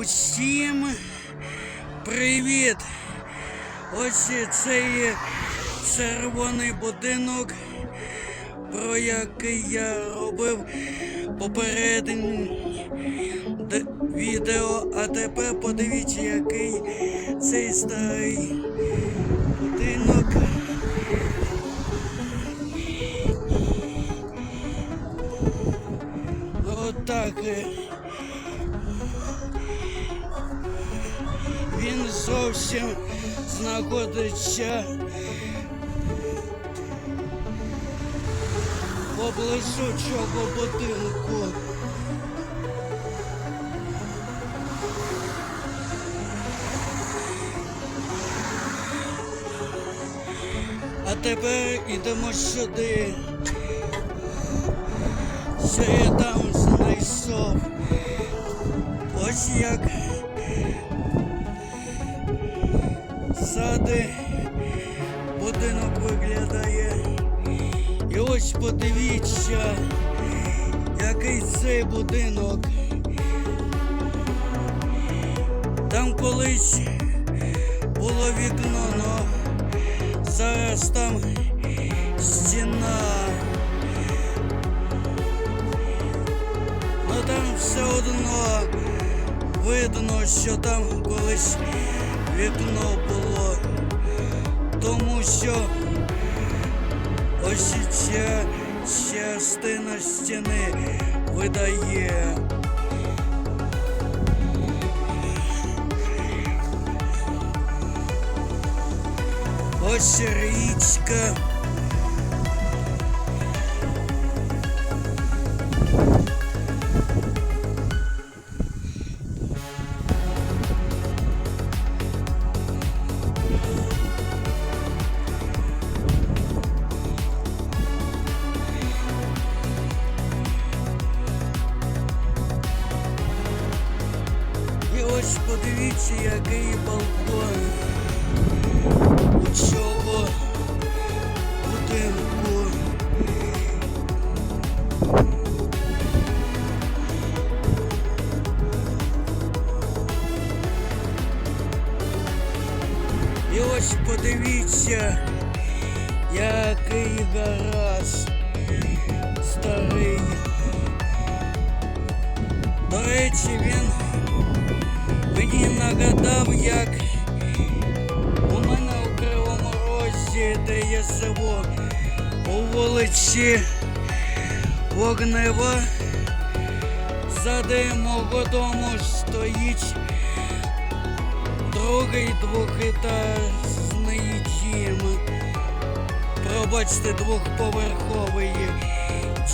Усім привіт! Ось цей червоний будинок, про який я робив попереднє відео, а тепер подивіться, який цей старий будинок. Отак. е, Він зовсім знаходиться поблизу цього будинку. А тепер ідемо сюди. Що я там знайшов? Ось як ззади будинок виглядає. І ось подивіться, який цей будинок. Там колись було вікно, но зараз там стіна. Ну там все одно видно, що там колись вікно. Тому що ось ця частина стіни видає. Ось річка. Речі, він мені нагадав, як у мене у Кривому Розі, де я живу, у вулиці Вогнева, ззади мого дому стоїть другий двохетажний дім. Пробачте, двохповерховий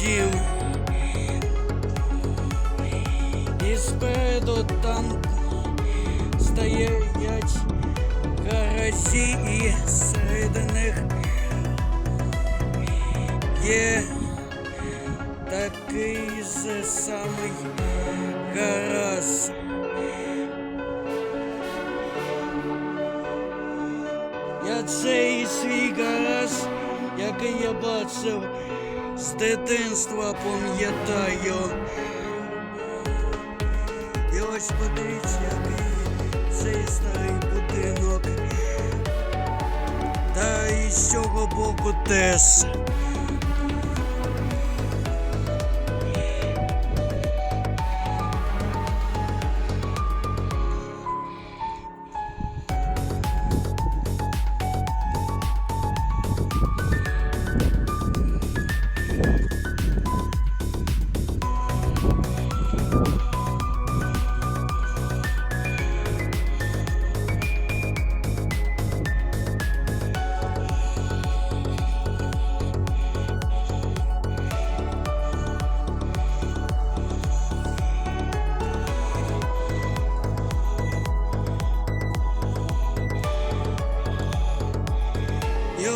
дім. І спереду там стоять гаражі і серед них є такий же самий гараж. Я цей свій гараж, який я бачив з дитинства, пам'ятаю. Ось цей старий будинок. Та і з цього боку теж.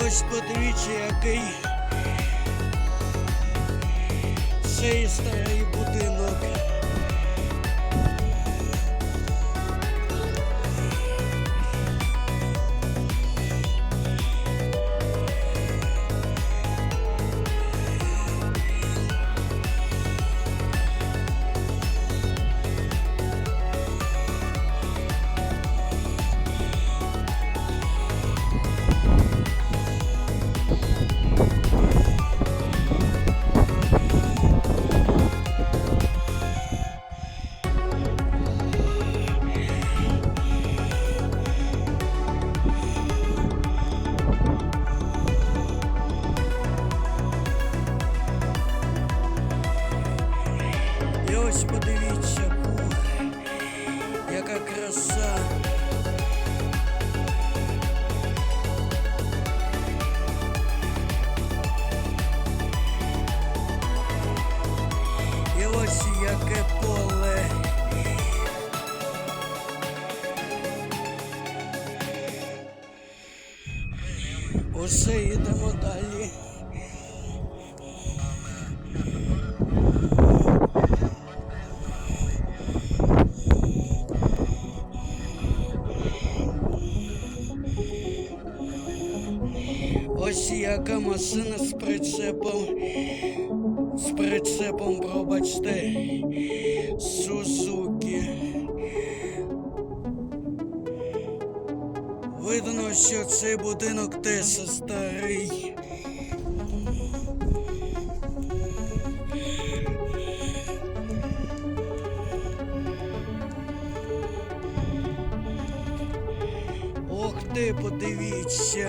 Ось подивіться, який цей старий будинок. Усе йдемо далі. Ось яка машина з прицепом. З прицепом, пробачте. Сузуки. Видно, що цей будинок теж старий. Ох ти, подивіться.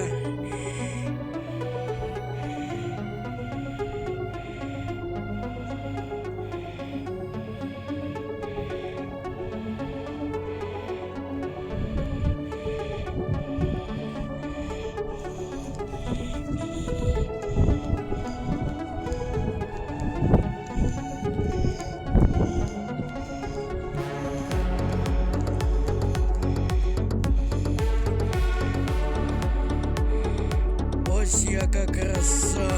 Ось яка краса.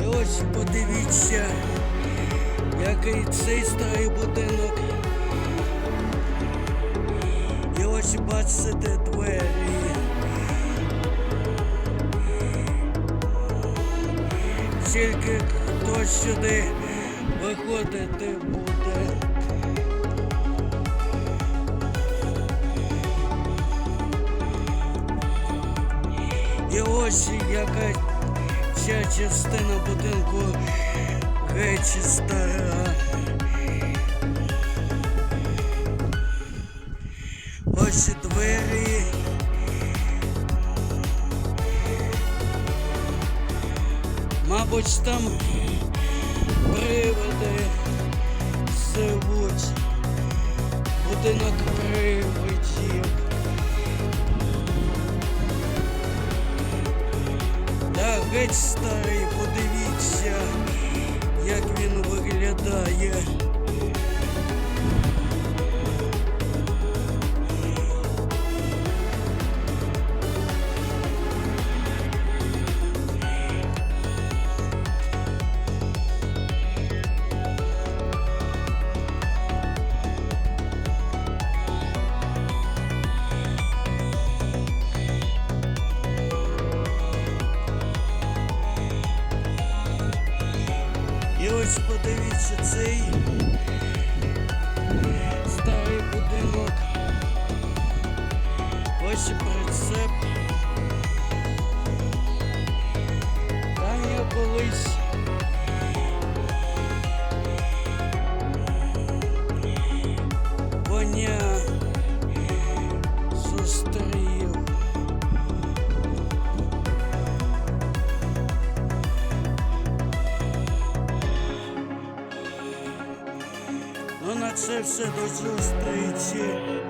І ось подивіться, який цей старий будинок. І ось бачите двері. Тільки хто сюди виходити буде. І ось яка ця частина будинку геть стара. Ось двері. Мабуть, там приводи живуть. Будинок привидів. Та геть старий, подивіться, як він виглядає. Подивіться цей старий будинок. Ось і прицеп. Ну на це все до зустрічі.